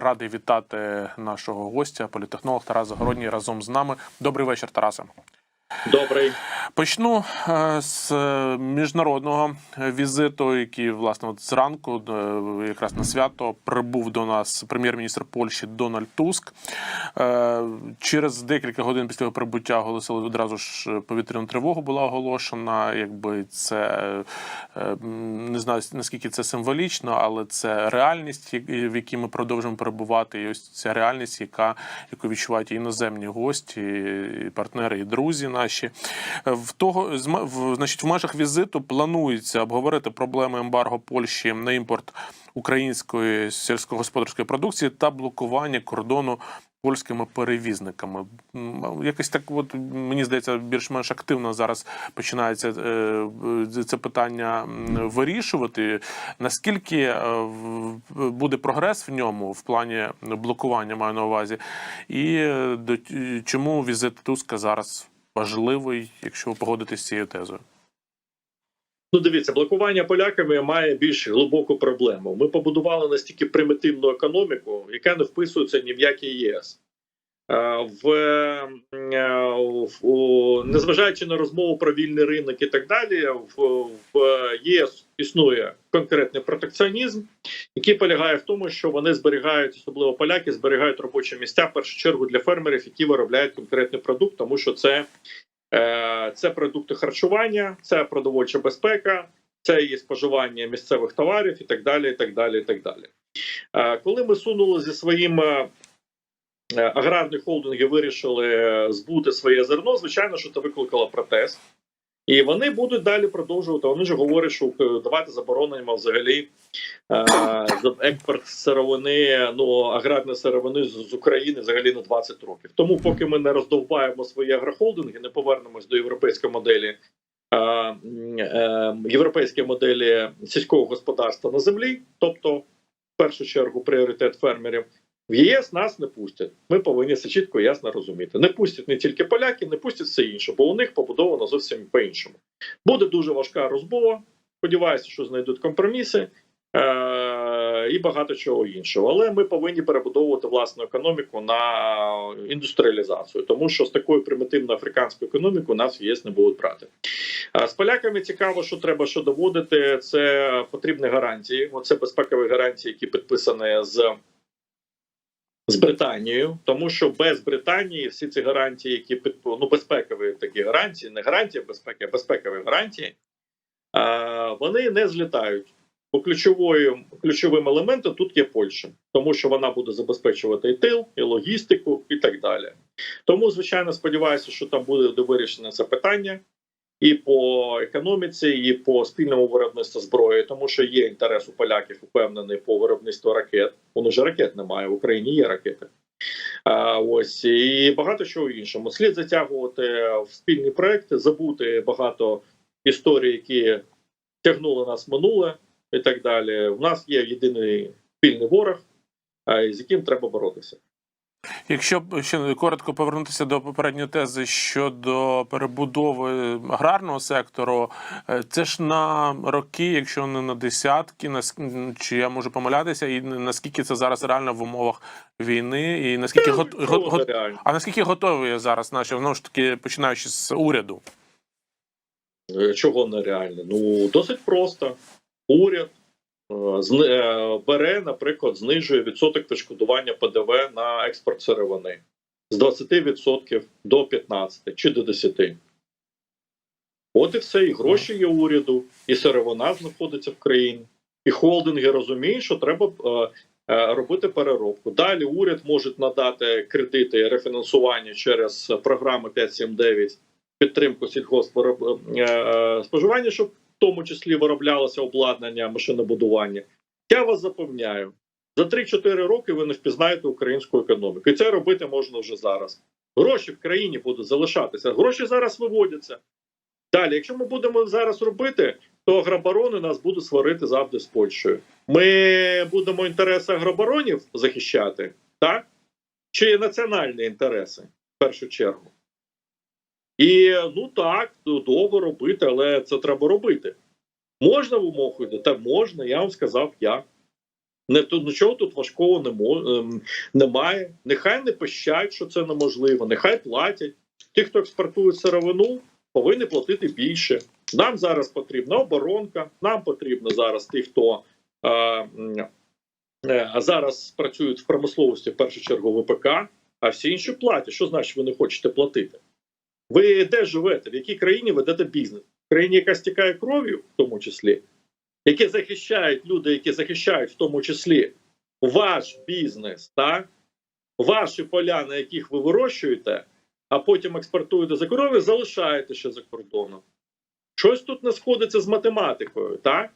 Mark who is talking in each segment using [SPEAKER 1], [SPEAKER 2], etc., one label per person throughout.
[SPEAKER 1] Радий вітати нашого гостя, політехнолог Тарас Загородній разом з нами. Добрий вечір, Тарасе.
[SPEAKER 2] Добрий.
[SPEAKER 1] Почну е, з е, міжнародного візиту, який власне от зранку, е, якраз на свято, прибув до нас прем'єр-міністр Польщі Дональд Туск. Через декілька годин після його прибуття оголосили відразу ж повітряну тривогу була оголошена. Якби це не знаю наскільки це символічно, але це реальність, в якій ми продовжуємо перебувати. І ось ця реальність, яка яку відчувають іноземні гості, і партнери, і друзі наші. В того в, значить, в межах візиту планується обговорити проблеми ембарго Польщі на імпорт української сільськогосподарської продукції та блокування кордону. Польськими перевізниками якось так, от мені здається, більш-менш активно зараз починається е, е, це питання вирішувати. Наскільки е, буде прогрес в ньому в плані блокування, маю на увазі, і до чому візит Туска зараз важливий, якщо ви погодитесь з цією тезою?
[SPEAKER 2] Ну, дивіться, блокування поляками має більш глибоку проблему. Ми побудували настільки примітивну економіку, яка не вписується ні в який ЄС. Е, В, е, в незважаючи на розмову про вільний ринок і так далі, в, в ЄС існує конкретний протекціонізм, який полягає в тому, що вони зберігають, особливо поляки, зберігають робочі місця в першу чергу для фермерів, які виробляють конкретний продукт, тому що це Е, Це продукти харчування, це продовольча безпека, це і споживання місцевих товарів і так далі. і так далі, і так далі. Е, Коли ми сунули зі своїм аграрні холдинги, вирішили збути своє зерно, звичайно, що це викликало протест. І вони будуть далі продовжувати. Вони ж говорять, що е, давайте заборонимо взагалі е, експорт сировини, ну аграрної сировини з, України взагалі на 20 років. Тому, поки ми не роздовбаємо свої агрохолдинги, не повернемось до європейської моделі. е, е, Європейської моделі сільського господарства на землі, тобто в першу чергу пріоритет фермерів, в ЄС нас не пустять. Ми повинні це чітко ясно розуміти. Не пустять не тільки поляки, не пустять все інше, бо у них побудовано зовсім по-іншому. Буде дуже важка розмова. Сподіваюся, що знайдуть компроміси е- і багато чого іншого. Але ми повинні перебудовувати власну економіку на індустріалізацію, тому що з такою примітивною африканською економікою нас в ЄС не будуть брати. З поляками цікаво, що треба що доводити. Це потрібні гарантії. Оце безпекові гарантії, які підписані з з Британією, тому що без Британії всі ці гарантії, які ну безпекові такі гарантії, не гарантії безпеки, а безпекові гарантії, вони не злітають. Бо ключовою ключовим елементом тут є Польща, тому що вона буде забезпечувати і тил, і логістику, і так далі. Тому, звичайно, сподіваюся, що там буде вирішено це питання і по економіці, і по спільному виробництву зброї, тому що є інтерес у поляків упевнений по виробництву ракет. Воно ж ракет немає в Україні. Є ракети. А, ось і багато чого іншому. Слід затягувати в спільні проекти, забути багато історій, які тягнули нас минуле, і так далі. У нас є єдиний спільний ворог, з яким треба боротися.
[SPEAKER 1] Якщо ще коротко повернутися до попередньої тези щодо перебудови аграрного сектору, е, це ж на роки, якщо не на десятки, чи я можу помилятися, і наскільки це зараз реально в умовах війни, і наскільки гот,
[SPEAKER 2] Ну,
[SPEAKER 1] го- го- а наскільки готові зараз наші знову ж таки починаючи з уряду?
[SPEAKER 2] Е, Чого нереально? Ну досить просто. Уряд бере, наприклад, знижує відсоток відшкодування ПДВ на експорт сировини з 20% до 15% чи до 10%. От і все, і гроші є уряду, і сировина знаходиться в країні, і холдинги розуміють, що треба е, е, робити переробку. Далі уряд може надати кредити рефінансування через програми 579 підтримку сільгоспороб е, е, споживання, щоб тому числі вироблялося обладнання машинобудування. Я вас запевняю, за 3-4 роки ви не впізнаєте українську економіку. І це робити можна вже зараз. Гроші в країні будуть залишатися. Гроші зараз виводяться. Далі, якщо ми будемо зараз робити, то агробарони нас будуть сварити завжди з Польщею. Ми будемо інтереси агробаронів захищати, так? Чи національні інтереси в першу чергу? І ну так, довго робити, але це треба робити. Можна в умовах? Та можна, я вам сказав як. Не тут нічого тут важкого не мо- ем, немає. Нехай не пищать, що це неможливо. Нехай платять. Ті, хто експортує сировину, повинні платити більше. Нам зараз потрібна оборонка. Нам потрібно зараз ті, хто е, е, а зараз працюють в промисловості в першу чергу ВПК, а всі інші платять. Що значить ви не хочете платити? Ви де живете? В якій країні ведете бізнес? В країні, яка стікає кров'ю, в тому числі, які захищають люди, які захищають в тому числі ваш бізнес, так? ваші поля, на яких ви вирощуєте, а потім експортуєте за кордон, залишаєте ще за кордоном. Щось тут не сходиться з математикою, так?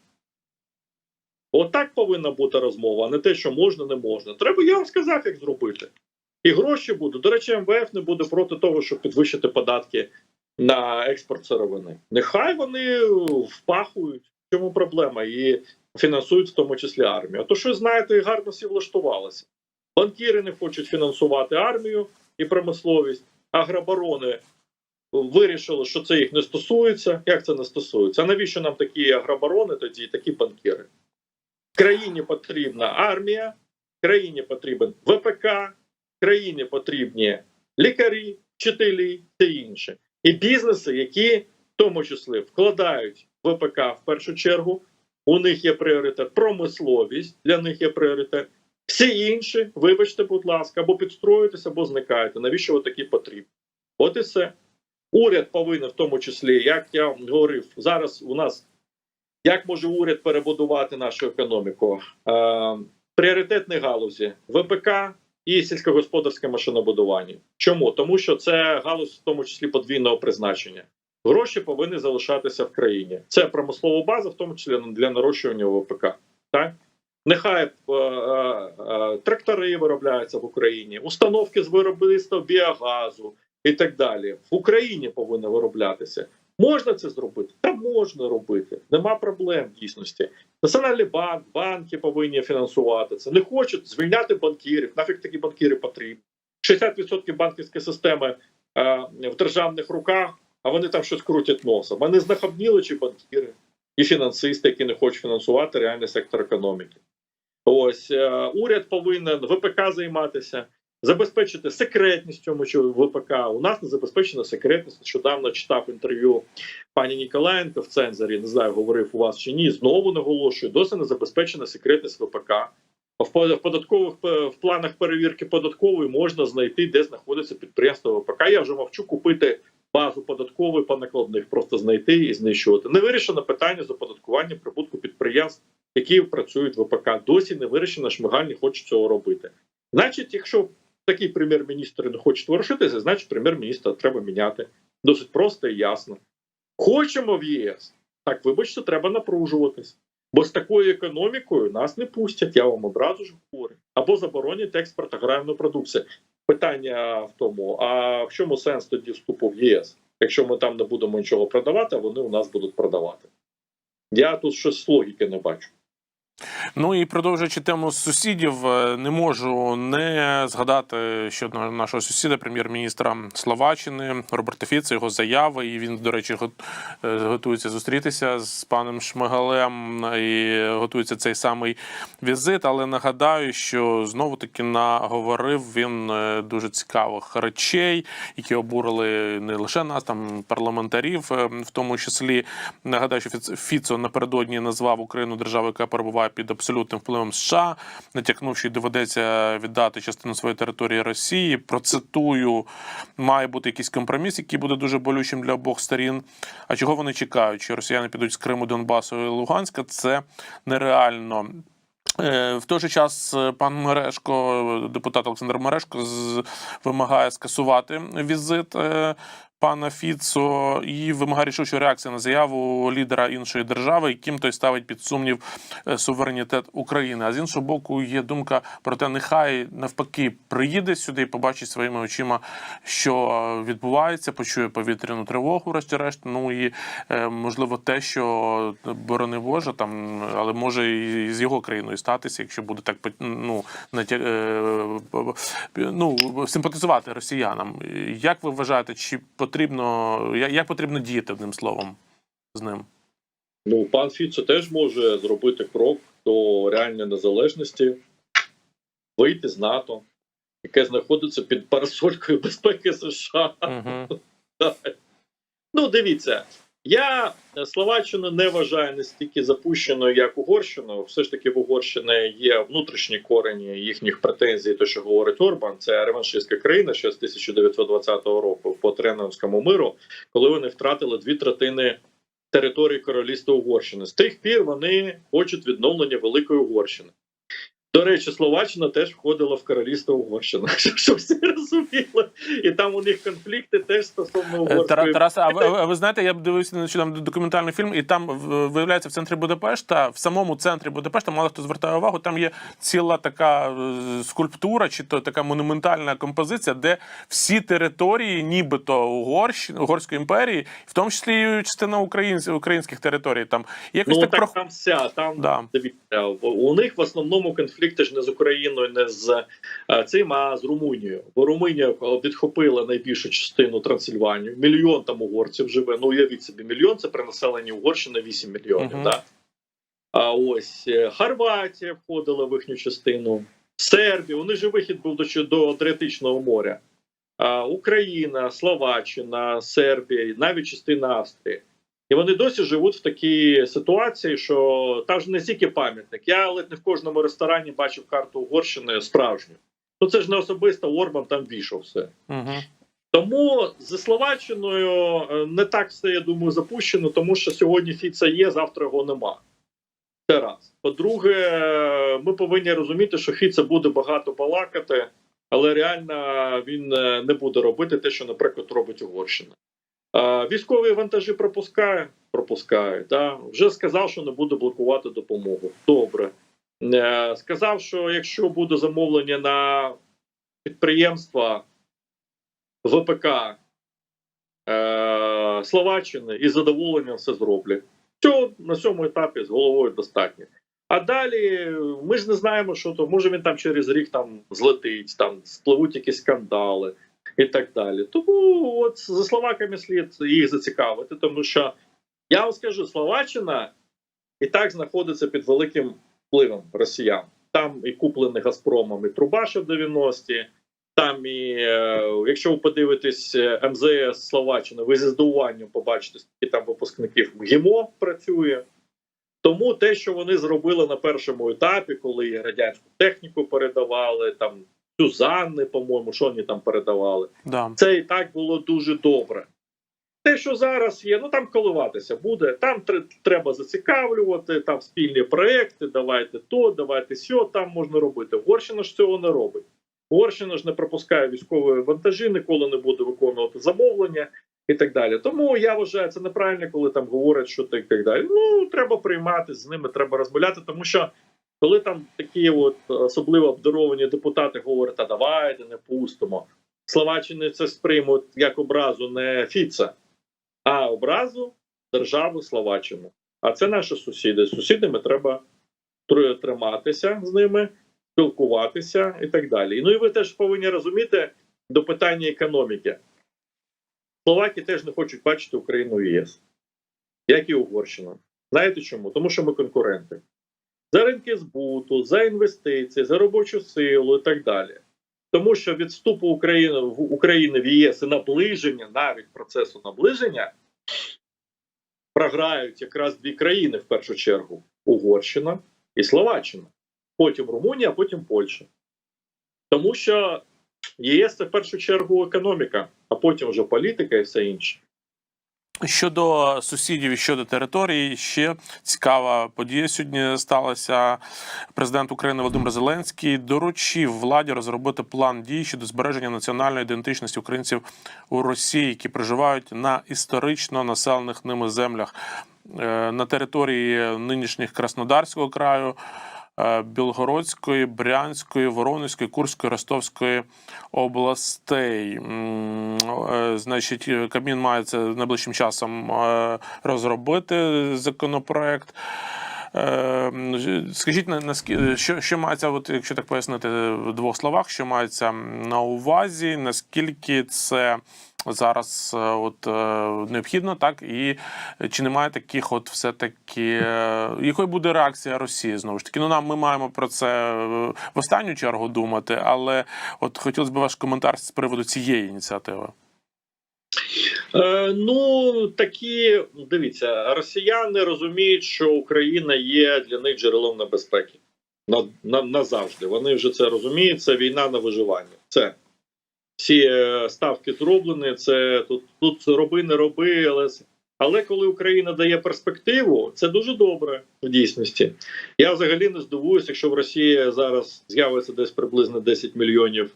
[SPEAKER 2] Отак повинна бути розмова, а не те, що можна, не можна. Треба, я вам сказав, як зробити. І гроші будуть. До речі, МВФ не буде проти того, щоб підвищити податки на експорт сировини. Нехай вони впахують. В чому проблема? І фінансують в тому числі армію. А то що знаєте, гарно всі влаштувалися. Банкіри не хочуть фінансувати армію і промисловість, агробарони вирішили, що це їх не стосується. Як це не стосується? А навіщо нам такі агробарони тоді такі банкіри? Країні потрібна армія, країні потрібен ВПК, країні потрібні лікарі, вчителі та інше. І бізнеси, які в тому числі вкладають ВПК в першу чергу, у них є пріоритет, промисловість для них є пріоритет. Всі інші, вибачте, будь ласка, або підстроюєтеся, або зникаєте. Навіщо ви такі потрібні? От і все. Уряд повинен, в тому числі, як я говорив, зараз у нас як може уряд перебудувати нашу економіку? Е, пріоритетні галузі ВПК і сільськогосподарське машинобудування. Чому? Тому що це галузь, в тому числі подвійного призначення. Гроші повинні залишатися в країні. Це промислова база, в тому числі для нарощування ВПК. Так? Нехай е, е, е, трактори виробляються в Україні, установки з виробництва біогазу і так далі. В Україні повинні вироблятися. Можна це зробити? Та можна робити. Нема проблем в дійсності. Національний банк, банки повинні фінансувати це. Не хочуть звільняти банкірів. Нафіг такі банкіри потрібні. 60% банківської системи е, в державних руках, а вони там щось крутять носом. Вони знахабніли чи банкіри і фінансисти, які не хочуть фінансувати реальний сектор економіки. Ось е, уряд повинен ВПК займатися, забезпечити секретність цьому що ВПК. У нас не забезпечена секретність. Нещодавно читав інтерв'ю пані Ніколаєнко в цензорі. Не знаю, говорив у вас чи ні. Знову наголошую, досі не забезпечена секретність ВПК. В податкових в планах перевірки податкової можна знайти, де знаходиться підприємство ВПК. Я вже мовчу купити базу податкової по накладних, просто знайти і знищувати. Не вирішено питання з оподаткування прибутку підприємств, які працюють в ВПК. Досі не вирішено, Шмигаль не хоче цього робити. Значить, якщо такий прем'єр-міністр не хоче ворушитися, значить прем'єр-міністра треба міняти. Досить просто і ясно. Хочемо в ЄС. Так, вибачте, треба напружуватись. Бо з такою економікою нас не пустять, я вам одразу ж говорю. Або заборонять експорт аграрної продукції. Питання в тому: а в чому сенс тоді вступу в ЄС? Якщо ми там не будемо нічого продавати, а вони у нас будуть продавати. Я тут щось з логіки не бачу.
[SPEAKER 1] Ну і продовжуючи тему сусідів, е, не можу не згадати ще одного нашого сусіда, прем'єр-міністра Словаччини Роберта Фіца, його заяви. І він, до речі, е, готується зустрітися з паном Шмигалем і готується цей самий візит. Але нагадаю, що знову таки наговорив він е, дуже цікавих речей, які обурили не лише нас, там парламентарів, в тому числі. Нагадаю, що Фіц- Фіцо напередодні назвав Україну державою, яка перебуває під абсолютним впливом США, натякнув, що й доведеться віддати частину своєї території Росії. Процитую, має бути якийсь компроміс, який буде дуже болючим для обох сторін. А чого вони чекають? Що росіяни підуть з Криму, Донбасу і Луганська? Це нереально. Е, В той же час е, пан Мерешко, депутат Олександр Мерешко, вимагає скасувати візит е, пана Фіцо і вимагає рішучої реакції на заяву лідера іншої держави, яким той ставить під сумнів е, суверенітет України. А з іншого боку, є думка про те, нехай навпаки приїде сюди і побачить своїми очима, що е, відбувається, почує повітряну тривогу, врешті-решт. Ну і е, можливо те, що борони Боже, там, але може і з його країною статися, якщо буде так ну, натя... ну, симпатизувати росіянам. Як ви вважаєте, чи потрібно як, як потрібно діяти одним словом з ним?
[SPEAKER 2] Ну, пан Фіцо теж може зробити крок до реальної незалежності, вийти з НАТО, яке знаходиться під парасолькою безпеки США.
[SPEAKER 1] Угу.
[SPEAKER 2] Ну, дивіться, я е, Словаччину не вважаю настільки запущеною, як Угорщину. Все ж таки в Угорщини є внутрішні корені їхніх претензій, те, що говорить Орбан, це реваншистська країна ще з 1920 року по Треновському миру, коли вони втратили дві третини території королівства Угорщини. З тих пір вони хочуть відновлення Великої Угорщини. До речі, Словаччина теж входила в королівство Угорщина, щоб всі розуміли. І там у них конфлікти теж стосовно
[SPEAKER 1] Е, Тарас, а ви, ви знаєте, я б дивився нещодавно документальний фільм, і там виявляється в центрі Будапешта, в самому центрі Будапешта, мало хто звертає увагу, там є ціла така е, скульптура, чи то така монументальна композиція, де всі території, нібито Угорщини, Угорської імперії, в тому числі і частина українських, українських територій. Там якось
[SPEAKER 2] Ну
[SPEAKER 1] так,
[SPEAKER 2] так,
[SPEAKER 1] про
[SPEAKER 2] там вся там
[SPEAKER 1] Да.
[SPEAKER 2] дивіться, у них в основному конфлікти ж не з Україною, не з е, цим, а з Румунією. Бо Румунія відхопила найбільшу частину Трансильванію. Мільйон там угорців живе. Ну уявіть собі, мільйон це при населенні Угорщини 8 мільйонів.
[SPEAKER 1] Мгм.
[SPEAKER 2] Да? А ось е, Хорватія входила в їхню частину, Сербія. У них же вихід був до, до Адріатичного моря. А, Україна, Словаччина, Сербія, навіть частина Австрії. І вони досі живуть в такій ситуації, що там ж не стільки пам'ятник. Я ледь не в кожному ресторані бачив карту Угорщини справжню. Ну це ж не особисто Орбан там війшов все.
[SPEAKER 1] Угу.
[SPEAKER 2] Тому зі Словаччиною е, не так все, я думаю, запущено, тому що сьогодні Фіца є, завтра його нема. Це раз. По-друге, ми повинні розуміти, що Фіца буде багато балакати, але реально він е, не буде робити те, що, наприклад, робить Угорщина. Військові вантажі пропускає, пропускає. Да? Вже сказав, що не буде блокувати допомогу. Добре. Е, Сказав, що якщо буде замовлення на підприємства ВПК е, Словаччини із задоволенням все зроблять. Цього на цьому етапі з головою достатньо. А далі ми ж не знаємо, що то може він там через рік там злетить, там спливуть якісь скандали і так далі. Тому от за словаками слід їх зацікавити, тому що я вам скажу, Словаччина і так знаходиться під великим впливом росіян. Там і куплений Газпромом і труба ще в 90-ті. Там і е, якщо ви подивитесь е, МЗС Словаччини, ви зі здивуванням побачите, скільки там випускників ГІМО працює. Тому те, що вони зробили на першому етапі, коли радянську техніку передавали, там Сюзанни, по-моєму, що вони там передавали,
[SPEAKER 1] Да.
[SPEAKER 2] це і так було дуже добре. Те, що зараз є, ну там коливатися буде. Там тр- треба зацікавлювати, там спільні проекти, давайте то, давайте сьо, там можна робити. Угорщина ж цього не робить. Угорщина ж не пропускає військові вантажі, ніколи не буде виконувати замовлення і так далі. Тому я вважаю, це неправильно, коли там говорять, що так і так далі. Ну треба приймати з ними, треба розмовляти, тому що коли там такі от особливо обдаровані депутати говорять, а давайте не пустимо. Словаччини це сприймуть як образу не Фіца, а образу держави Словаччини. А це наші сусіди. З сусідами треба тр- триматися з ними, спілкуватися і так далі. Ну і ви теж повинні розуміти до питання економіки. Словаки теж не хочуть бачити Україну в ЄС, як і Угорщина. Знаєте чому? Тому що ми конкуренти. За ринки збуту, за інвестиції, за робочу силу і так далі. Тому що від вступу України в України в ЄС і наближення, навіть процесу наближення, програють якраз дві країни в першу чергу: Угорщина і Словаччина. Потім Румунія, а потім Польща. Тому що ЄС це в першу чергу економіка, а потім вже політика і все інше.
[SPEAKER 1] Щодо сусідів і щодо території, ще цікава подія сьогодні сталася. Президент України Володимир Зеленський доручив владі розробити план дій щодо збереження національної ідентичності українців у Росії, які проживають на історично населених ними землях Е, на території нинішніх Краснодарського краю. Е, Білгородської, Брянської, Воронезької, Курської, Ростовської областей. Е, Значить, е, Кабмін має це найближчим часом розробити законопроект. Е, Скажіть, на- що, що мається, от якщо так пояснити в двох словах, що мається на увазі, наскільки це зараз е, от е, необхідно, так і чи немає таких, от все таки, якою буде реакція Росії знову ж таки? Ну нам ми маємо про це е, в останню чергу думати, але от хотілося б ваш коментар з приводу цієї ініціативи.
[SPEAKER 2] Е, ну такі дивіться, росіяни розуміють, що Україна є для них джерелом небезпеки. На, на, назавжди. Вони вже це розуміють. Це війна на виживання. Це всі е, ставки зроблені. Це тут, тут роби, не роби, але але коли Україна дає перспективу, це дуже добре в дійсності. Я взагалі не здивуюся, якщо в Росії зараз з'явиться десь приблизно 10 мільйонів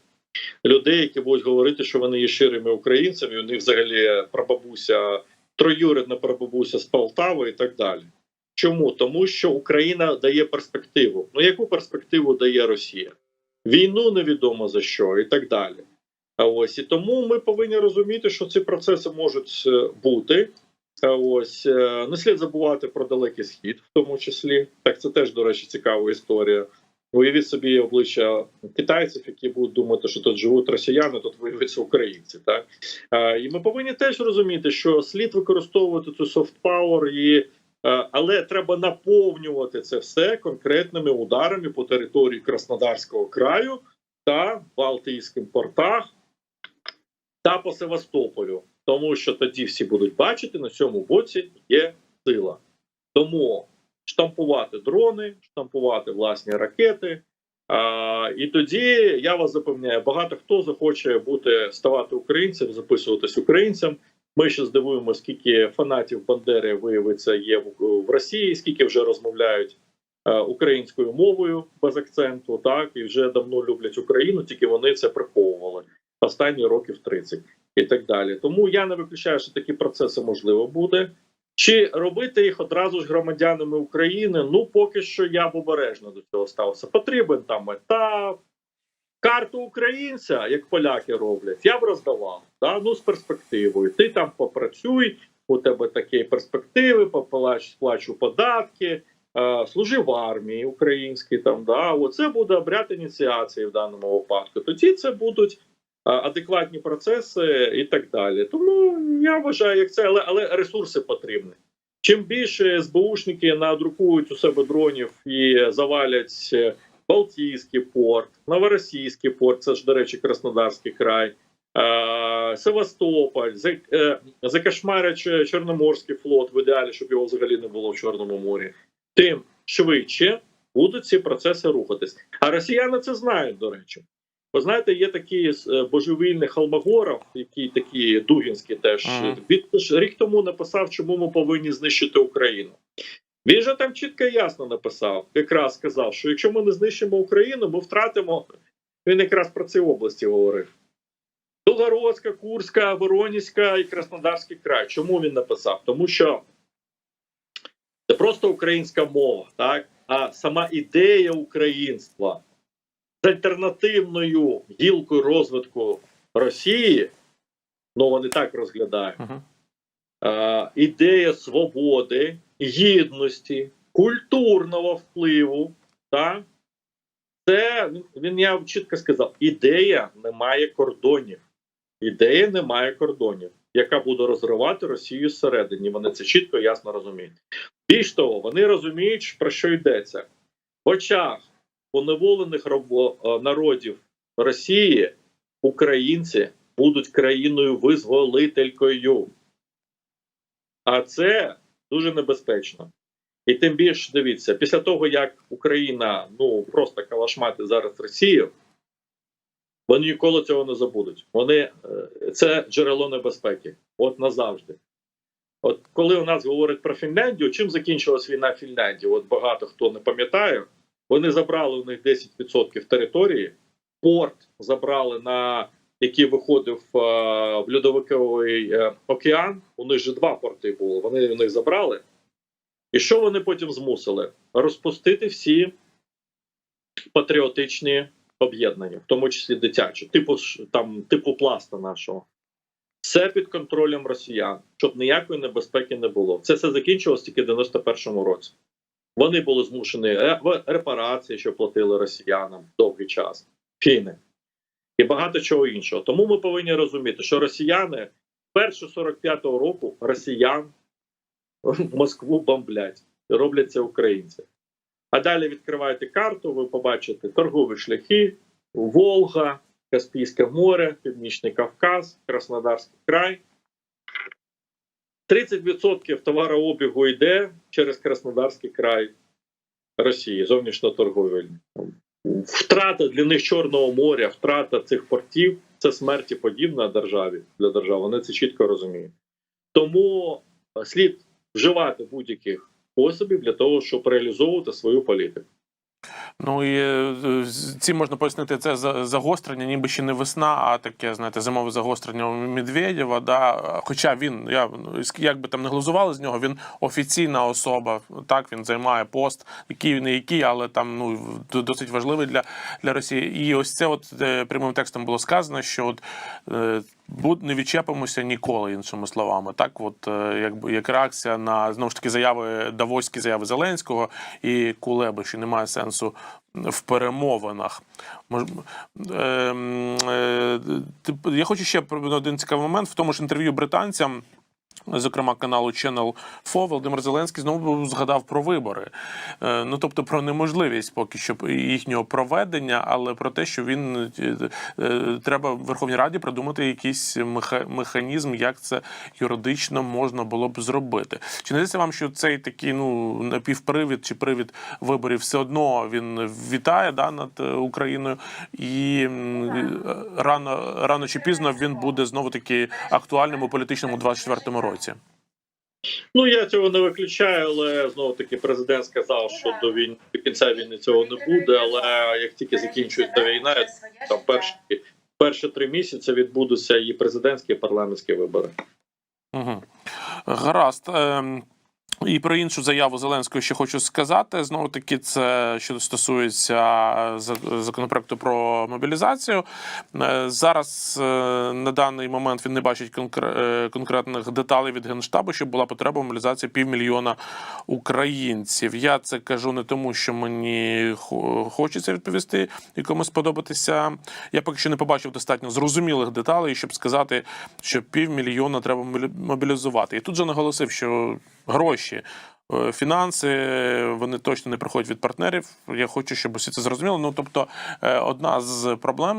[SPEAKER 2] людей, які будуть говорити, що вони є щирими українцями. У них взагалі прабабуся, троюрідна прабабуся з Полтави і так далі. Чому? Тому що Україна дає перспективу. Ну яку перспективу дає Росія? Війну невідомо за що і так далі. А ось і тому ми повинні розуміти, що ці процеси можуть е, бути. А ось е, не слід забувати про далекий схід, в тому числі. Так, це теж, до речі, цікава історія. Уявіть собі обличчя китайців, які будуть думати, що тут живуть росіяни, тут виявляться українці. Так і ми повинні теж розуміти, що слід використовувати цю soft power і. Але треба наповнювати це все конкретними ударами по території Краснодарського краю та Балтійським портах та по Севастополю, тому що тоді всі будуть бачити на цьому боці є сила. Тому штампувати дрони, штампувати власні ракети. А, і тоді я вас запевняю, багато хто захоче бути ставати українцем, записуватись українцем. Ми ще здивуємо, скільки фанатів Бандери виявиться є в, в Росії, скільки вже розмовляють е, українською мовою без акценту, так і вже давно люблять Україну, тільки вони це приховували останні років 30 і так далі. Тому я не виключаю, що такі процеси можливо буде. Чи робити їх одразу ж громадянами України? Ну поки що я б обережно до цього ставився. Потрібен там етап, карту українця, як поляки роблять, я б роздавав. Да? Ну з перспективою. Ти там попрацюй, у тебе такі перспективи, поплач, сплачу податки, е, служи в армії українській. Там да оце буде обряд ініціації в даному випадку. Тоді це будуть адекватні процеси і так далі. Тому я вважаю, як це, але але ресурси потрібні. Чим більше СБУшники надрукують у себе дронів і завалять е, Балтійський порт, Новоросійський порт, це ж, до речі, Краснодарський край, е, Севастополь, за- е, закашмарять Чор- Чорноморський флот, в ідеалі, щоб його взагалі не було в Чорному морі, тим швидше будуть ці процеси рухатись. А росіяни це знають, до речі. Ви знаєте, є такий е, божевільний Холмогоров, який такий Дугінський теж
[SPEAKER 1] Ага.
[SPEAKER 2] він ж рік тому написав, чому ми повинні знищити Україну. Він же там чітко і ясно написав, якраз сказав, що якщо ми не знищимо Україну, ми втратимо. Він якраз про ці області говорив. Білгородська, Курська, Воронізька і Краснодарський край. Чому він написав? Тому що це просто українська мова, так? А сама ідея українства з альтернативною гілкою розвитку Росії, ну вони так розглядають
[SPEAKER 1] Угу.
[SPEAKER 2] е, ідея свободи, гідності, культурного впливу. Так? Це він, я чітко сказав: ідея не має кордонів. Ідея не має кордонів, яка буде розривати Росію зсередині. Вони це чітко ясно розуміють. Більш того, вони розуміють, про що йдеться. В очах поневолених е, народів Росії українці будуть країною визволителькою. А це дуже небезпечно. І тим більше дивіться, після того як Україна ну просто калашмати зараз Росію, вони ніколи цього не забудуть. Вони е, це джерело небезпеки, от назавжди. От коли у нас говорять про Фінляндію, чим закінчилась війна Фінляндії? От багато хто не пам'ятає. Вони забрали у них 10% території, порт забрали на який виходив е, в льодовиковий е, океан. У них же два порти було. Вони у них забрали. І що вони потім змусили? Розпустити всі патріотичні об'єднання, в тому числі дитячі, типу там, типу пласта нашого. Все під контролем росіян, щоб ніякої небезпеки не було. Це все закінчилось тільки в 91-му році. Вони були змушені в репарації, що платили росіянам довгий час, фіни і багато чого іншого. Тому ми повинні розуміти, що росіяни перше 45-го року росіян Москву бомблять, роблять це українці. А далі відкриваєте карту, ви побачите торгові шляхи, Волга, Каспійське море, Північний Кавказ, Краснодарський край. 30% товарообігу йде через Краснодарський край Росії, зовнішньоторговельний. Втрата для них Чорного моря, втрата цих портів це смерті подібна державі для держави. Вони це чітко розуміють. Тому е, слід вживати будь-яких способів для того, щоб реалізовувати свою політику.
[SPEAKER 1] Ну і е, ці можна пояснити це за- загострення, ніби ще не весна, а таке, знаєте, зимове загострення у Медведєва. Да? Хоча він, я ну, як би там не глузували з нього, він офіційна особа. Так, він займає пост, який не який, але там ну досить важливий для, для Росії. І ось це от е, прямим текстом було сказано, що от е, не відчепимося ніколи, іншими словами. Так, от якби як реакція на знову ж таки заяви давоські заяви Зеленського і Кулеби, що немає сенсу в перемовинах. Ем, е, я хочу ще один цікавий момент в тому ж інтерв'ю британцям. Зокрема, каналу Channel 4 Володимир Зеленський знову згадав про вибори. Е, Ну тобто про неможливість поки що їхнього проведення, але про те, що він е, е, треба в Верховній Раді придумати якийсь меха- механізм, як це юридично можна було б зробити. Чи не здається вам, що цей такий ну напівпривід чи привід виборів все одно він вітає да, над Україною, і рано рано чи пізно він буде знову таки актуальним у політичному 24-му році.
[SPEAKER 2] Ну я цього не виключаю, але знову таки президент сказав, що до війни до кінця війни цього не буде. Але як тільки закінчується війна, там перші перші три місяці відбудуться і президентські, і парламентські вибори.
[SPEAKER 1] Угу. Гаразд. І про іншу заяву Зеленського ще хочу сказати. Знову таки, це що стосується законопроекту про мобілізацію. Е, Зараз е, на даний момент він не бачить конкре- е, конкретних деталей від генштабу, щоб була потреба мобілізації півмільйона українців. Я це кажу не тому, що мені хо- хочеться відповісти і комусь сподобатися. Я поки що не побачив достатньо зрозумілих деталей, щоб сказати, що півмільйона треба мобілі- мобілізувати. І тут же наголосив, що гроші. Е, Фінанси вони точно не приходять від партнерів. Я хочу, щоб усі це зрозуміли. Ну тобто, е, одна з проблем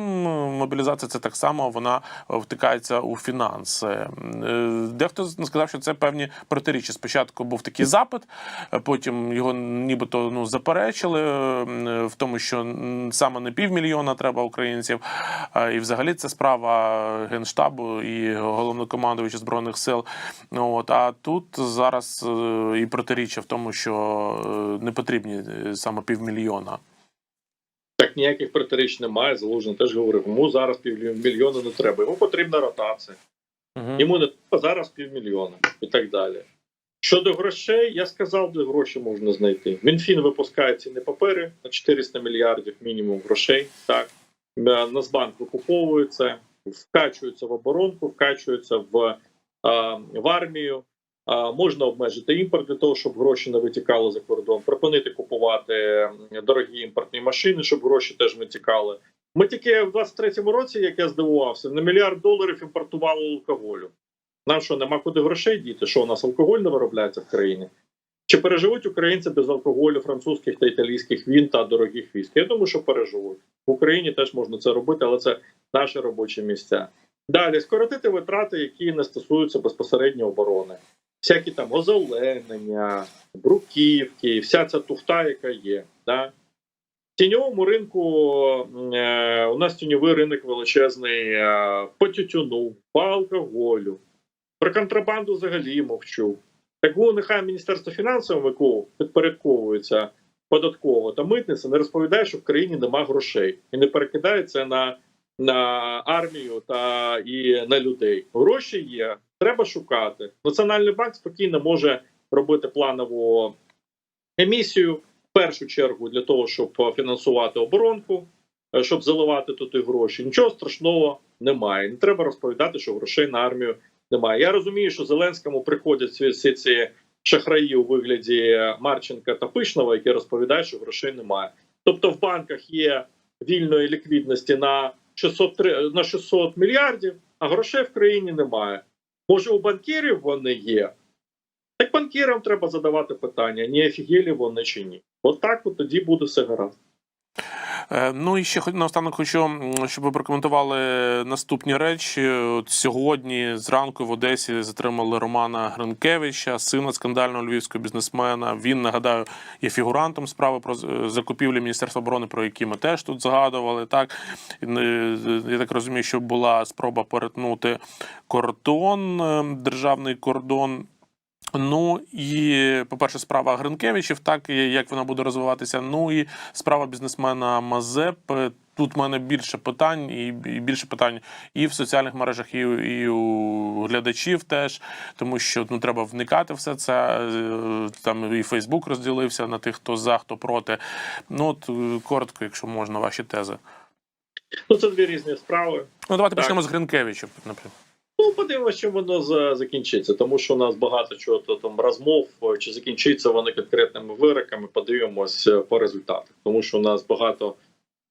[SPEAKER 1] мобілізації це так само вона втикається у фінанси. Е, Дехто сказав, що це певні протиріччя. Спочатку був такий запит, потім його нібито ну заперечили в тому, що саме не півмільйона треба українців. І взагалі це справа генштабу і головнокомандуюча збройних сил. От а тут зараз і протиріччя в тому, що е, не потрібні е, саме півмільйона.
[SPEAKER 2] Так ніяких протиріч немає. Залужний теж говорив, йому зараз півмільйона не треба. Йому потрібна ротація.
[SPEAKER 1] Угу.
[SPEAKER 2] Йому не треба зараз півмільйона і так далі. Щодо грошей, я сказав, де гроші можна знайти. Мінфін випускає ціни папери на 400 мільярдів мінімум грошей. Так Е, Нацбанк викуповує це, вкачується в оборонку, вкачується в, в армію. Можна обмежити імпорт для того, щоб гроші не витікали за кордон, припинити купувати дорогі імпортні машини, щоб гроші теж не тікали. Ми тільки в 23-му році, як я здивувався, на мільярд доларів імпортували алкоголю. Нам що, нема куди грошей діти? Що у нас алкоголь не виробляється в країні? Чи переживуть українці без алкоголю, французьких та італійських він та дорогих військ? Я думаю, що переживуть. В Україні теж можна це робити, але це наші робочі місця. Далі скоротити витрати, які не стосуються безпосередньо оборони. Всякі там озеленення, бруківки, вся ця туфта, яка є. Да? В тіньовому ринку е, у нас тіньовий ринок величезний е, по тютюну, по алкоголю. Про контрабанду взагалі мовчу. Так було нехай Міністерство фінансів, підпорядковується податково та митниця, не розповідає, що в країні нема грошей і не перекидає це на, на армію та і на людей. Гроші є, треба шукати. Національний банк спокійно може робити планову емісію в першу чергу для того, щоб фінансувати оборонку, е, щоб заливати туди гроші. Нічого страшного немає. Не треба розповідати, що грошей на армію немає. Я розумію, що Зеленському приходять всі, ці шахраї у вигляді Марченка та Пишнова, які розповідають, що грошей немає. Тобто в банках є вільної ліквідності на 600, на 600 мільярдів, а грошей в країні немає. Може, у банкірів вони є? Так банкірам треба задавати питання, ні офігелі вони чи ні. От так от тоді буде все гаразд.
[SPEAKER 1] Е, Ну і ще наостанок хочу, щоб ви прокоментували наступні речі. От сьогодні зранку в Одесі затримали Романа Гринкевича, сина скандального львівського бізнесмена. Він нагадаю є фігурантом справи про закупівлі Міністерства оборони, про які ми теж тут згадували. Так е, я так розумію, що була спроба перетнути кордон, е, державний кордон. Ну і по-перше, справа Гринкевичів, так і як вона буде розвиватися. Ну і справа бізнесмена Мазепи. Тут в мене більше питань, і більше питань і в соціальних мережах, і, і у глядачів теж, тому що ну треба вникати все це. Е, Там і Фейсбук розділився на тих, хто за, хто проти. Ну от е, коротко, якщо можна, ваші тези.
[SPEAKER 2] Ну це дві різні справи.
[SPEAKER 1] Ну давайте
[SPEAKER 2] Так.
[SPEAKER 1] почнемо з Гринкевича, наприклад.
[SPEAKER 2] Ну, подивимося, чим воно закінчиться, тому що у нас багато чого то там розмов, е, чи закінчиться вони конкретними вироками. Подивимось е, по результатах, тому що у нас багато.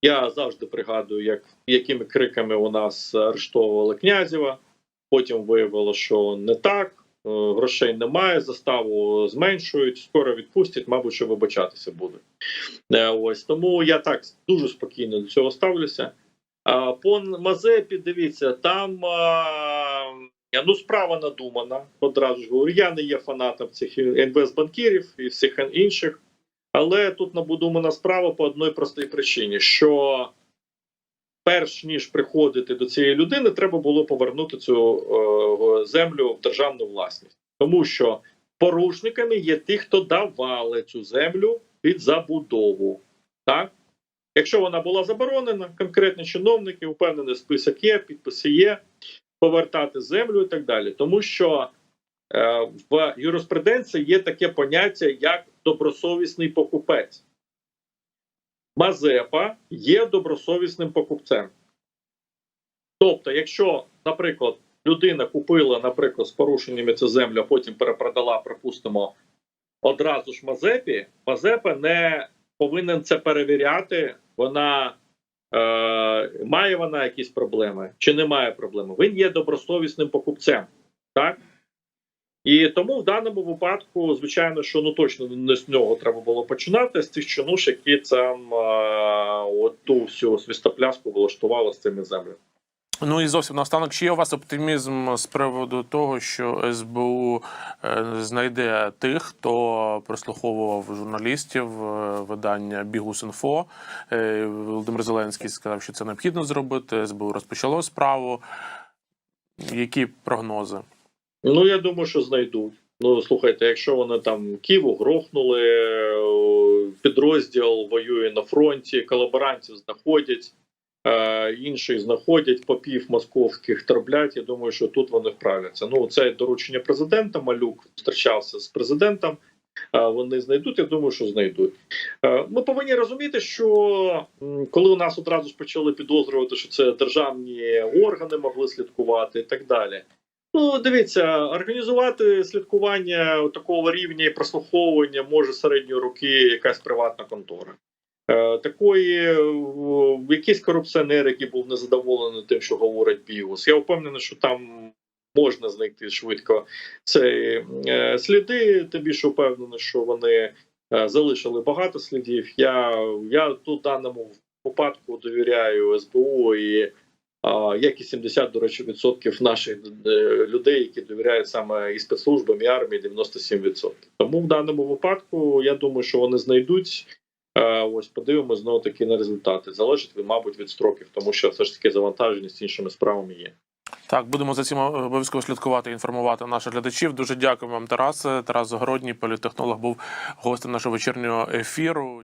[SPEAKER 2] Я завжди пригадую, як якими криками у нас арештовували князєва. Потім виявилося, що не так. е, Грошей немає, заставу зменшують, скоро відпустять, мабуть, що вибачатися будуть. Е, Ось тому я так дуже спокійно до цього ставлюся. По Мазепі, дивіться, там ну справа надумана. Одразу ж говорю, я не є фанатом цих інвестбанкірів і всіх інших, але тут надумана справа по одній простій причині: що перш ніж приходити до цієї людини, треба було повернути цю е, землю в державну власність, тому що порушниками є ті, хто давали цю землю під забудову. Так? Якщо вона була заборонена, конкретні чиновники, впевнений список є, підписи є, повертати землю і так далі. Тому що е, в юриспруденції є таке поняття, як добросовісний покупець. Мазепа є добросовісним покупцем. Тобто, якщо, наприклад, людина купила, наприклад, з порушеннями цю землю, а потім перепродала, припустимо, одразу ж Мазепі, Мазепа не повинен це перевіряти. Вона е, має вона якісь проблеми чи не має проблеми. Він є добросовісним покупцем, так? І тому в даному випадку, звичайно, що ну точно не з нього треба було починати, з тих чинуш, які там е, от ту всю свістопляску влаштували з цими землями.
[SPEAKER 1] Ну і зовсім наостанок, чи є у вас оптимізм з приводу того, що СБУ е, знайде тих, хто прислуховував журналістів е, видання Бігус.Інфо. Е, Володимир Зеленський сказав, що це необхідно зробити. СБУ розпочало справу. Які прогнози?
[SPEAKER 2] Ну, я думаю, що знайдуть. Ну, слухайте, якщо вони там Києву грохнули, підрозділ воює на фронті, колаборантів знаходять, е, інших знаходять попів московських троблять. Я думаю, що тут вони вправляться. Ну, це доручення президента. Малюк зустрічався з президентом. е, Вони знайдуть, я думаю, що знайдуть. Е, Ми повинні розуміти, що коли у нас одразу ж почали підозрювати, що це державні органи могли слідкувати і так далі. Ну, дивіться, організувати слідкування такого рівня і прослуховування може середньої руки якась приватна контора. Е, такої е, якийсь корупціонер, який був незадоволений тим, що говорить Бігус. Я впевнений, що там можна знайти швидко ці е, сліди. Тим більше впевнений, що вони залишили багато слідів. Я, я тут даному випадку довіряю СБУ і як і 70, до речі, відсотків наших людей, які довіряють саме і спецслужбам, і армії, 97%. Тому в даному випадку я думаю, що вони знайдуть. Е, Ось подивимось знову таки на результати. Залежить, мабуть, від строків, тому що все ж таки завантаженість іншими справами є.
[SPEAKER 1] Так, будемо за цим обов'язково слідкувати інформувати наших глядачів. Дуже дякую вам, Тарас. Тарас Загородній, політтехнолог, був гостем нашого вечірнього ефіру.